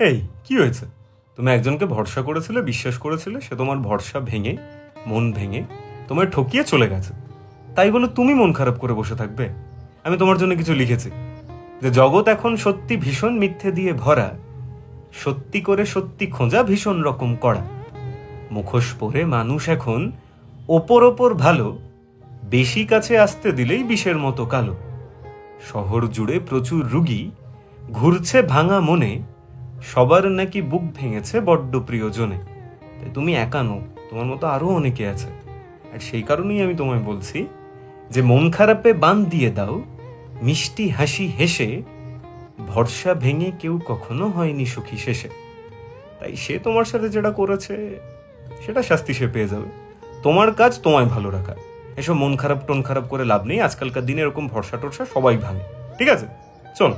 এই, কি হয়েছে? তুমি একজনকে ভরসা করেছিলে, বিশ্বাস করেছিলে, সে তোমার ভরসা ভেঙে, মন ভেঙে তোমায় ঠকিয়ে চলে গেছে। তাই বলে তুমি মন খারাপ করে বসে থাকবে? আমি তোমার জন্য কিছু লিখেছি। যে জগৎ এখন সত্যি ভীষণ মিথ্যে দিয়ে ভরা, সত্যি করে সত্যি খোঁজা ভীষণ রকম করা মুখোশ পরে মানুষ এখন ওপর ওপর ভালো, বেশি কাছে আসতে দিলেই বিষের মতো কালো। শহর জুড়ে প্রচুর রুগী, ঘুরছে ভাঙা মনে সবার নাকি বুক ভেঙেছে বড্ড প্রিয়জনে। তাই তুমি একা নো তোমার মতো আরও অনেকে আছে। আর সেই কারণেই আমি তোমায় বলছি যে মন খারাপে বান দিয়ে দাও, মিষ্টি হাসি হেসে, ভরসা ভেঙে কেউ কখনো হয়নি সুখী শেষে। তাই সে তোমার সাথে যেটা করেছে, সেটা শাস্তি সে পেয়ে যাবে। তোমার কাজ তোমায় ভালো রাখা। এসব মন খারাপ, টোন খারাপ করে লাভ নেই। আজকালকার দিনে এরকম ভরসা টরসা সবাই ভাঙে। ঠিক আছে? চল।